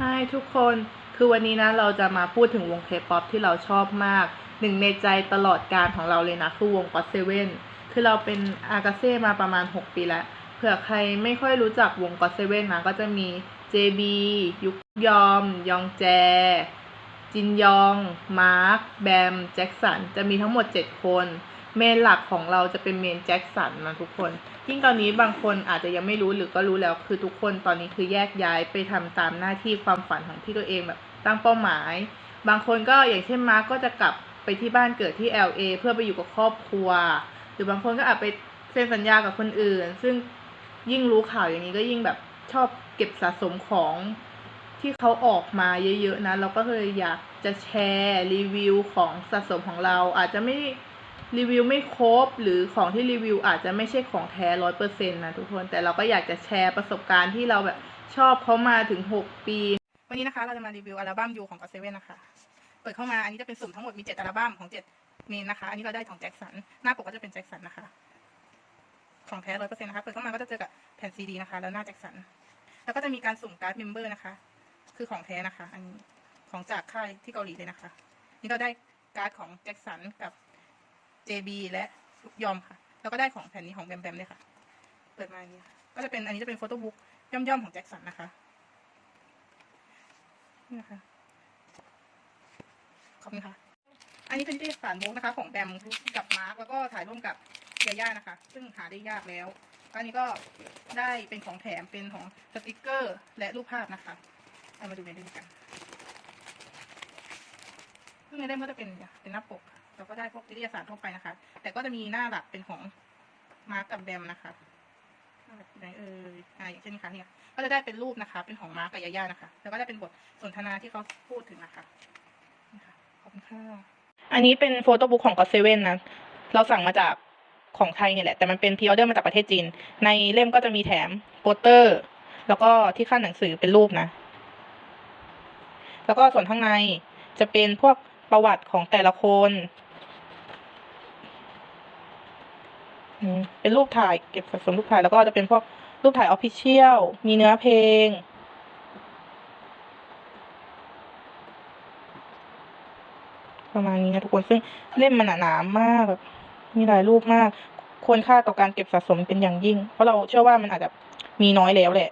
Hi ทุกคนคือวันนี้นะเราจะมาพูดถึงวงเคป๊อปที่เราชอบมากหนึ่งในใจตลอดการของเราเลยนะ คือวงก็อตเซเว่นคือเราเป็นอากาเซ่มาประมาณ 6 ปีแล้ว เผื่อใครไม่ค่อยรู้จักวงก็อตเซเว่นนะก็จะมี JB ยุกยอม ยองแจ จินยอง มาร์ค แบม แจ็คสัน จะมีทั้งหมด 7 คน เมนหลักของเราจะเป็นเมนแจ็คสันนะทุกคน ยิ่งตอนนี้บางคนอาจจะยังไม่รู้หรือก็รู้แล้ว คือทุกคนตอนนี้คือแยกย้ายไปทำตามหน้าที่ความฝันของที่ตัวเองแบบตั้งเป้าหมาย บางคนก็อย่างเช่นมาร์กก็จะกลับไปที่บ้านเกิดที่ LA เพื่อไปอยู่กับครอบครัว หรือบางคนก็อาจไปเซ็นสัญญากับคนอื่น ซึ่งยิ่งรู้ข่าวอย่างนี้ก็ยิ่งแบบชอบเก็บสะสมของ ที่เขาออกมาเยอะๆนะ เราก็เลยอยากจะแชร์รีวิวของสะสมของเราอาจจะไม่รีวิวไม่ครบ หรือของที่รีวิวอาจจะไม่ใช่ของแท้ร้อยเปอร์เซ็นต์นะทุกคน แต่เราก็อยากจะแชร์ประสบการณ์ที่เราแบบชอบเขามาถึงหกปี วันนี้นะคะเราจะมารีวิวอัลบั้มยูของก็เซเว่นนะคะ เปิดเข้ามาอันนี้จะเป็นสุ่มทั้งหมดมีเจ็ดอัลบั้มของเจ็ดเมนนะคะ อันนี้เราได้ของแจ็คสัน หน้าปกก็จะเป็นแจ็คสันนะคะ ของแท้ร้อยเปอร์เซ็นต์นะคะ เปิดเข้ามาก็จะเจอกับแผ่นซีดีนะคะ แล้วหน้าแจ็คสัน แล้วก็จะมีการสุ่มการ์ดเมมเบอร์นะคะ คือของแท้นะคะ อันนี้ของจากค่ายที่เกาหลีเลยนะคะ นี่เราได้การ์ดของแจ็คสันกับ JB และยอมค่ะ แล้วก็ได้ของแผ่นนี้ของแบมแบมเลยค่ะ เปิดมาอันนี้ค่ะก็จะเป็นอันนี้จะเป็นโฟโต้บุ๊กย่อมๆของแจ็คสันนะคะนี่นะคะขอบคุณค่ะ อันนี้เป็นที่สารบุ๊กนะคะ ของแบมกับมาร์กแล้วก็ถ่ายร่วมกับยาย่านะคะ ซึ่งหาได้ยากแล้วอันนี้ก็ได้เป็นของแถมเป็นของสติกเกอร์ และรูปภาพนะคะ เอามาดูในเล่มกันซึ่งในเล่มก็จะเป็นเป็นหน้าปกค่ะแล้วก็ได้พวกนิตยสารทั่วไปนะคะ แต่ก็จะมีหน้าหลักเป็นของมาร์กกับแบมนะคะอยู่ไหนเอ่ยอ่าอย่างเช่นนี้ค่ะเนี่ย ก็จะได้เป็นรูปนะคะ เป็นของมาร์กกับยาย่านะคะ แล้วก็ได้เป็นบทสนทนาที่เขาพูดถึงนะคะนี่ค่ะขอบคุณค่ะอันนี้เป็นโฟโต้บุ๊กของก็เซเว่นนะ เราสั่งมาจากของไทยเนี่ยแหละ แต่มันเป็นพ r ออเดอร์มาจากประเทศจีน ในเล่มก็จะมีแถมโปสเตอร์ แล้วก็ที่ขั้นหนังสือเป็นรูปนะ แล้วก็ส่วนข้างในจะเป็นพวกประวัติของแต่ละคน เป็นรูปถ่ายเก็บสะสมรูปถ่ายแล้วก็จะเป็นพวกรูปถ่ายออฟฟิเชียลมีเนื้อเพลง ประมาณนี้นะทุกคนซึ่งเล่มมันหนามากแบบมีหลายรูปมาก ควรค่าต่อการเก็บสะสมเป็นอย่างยิ่ง เพราะเราเชื่อว่ามันอาจจะมีน้อยแล้วแหละ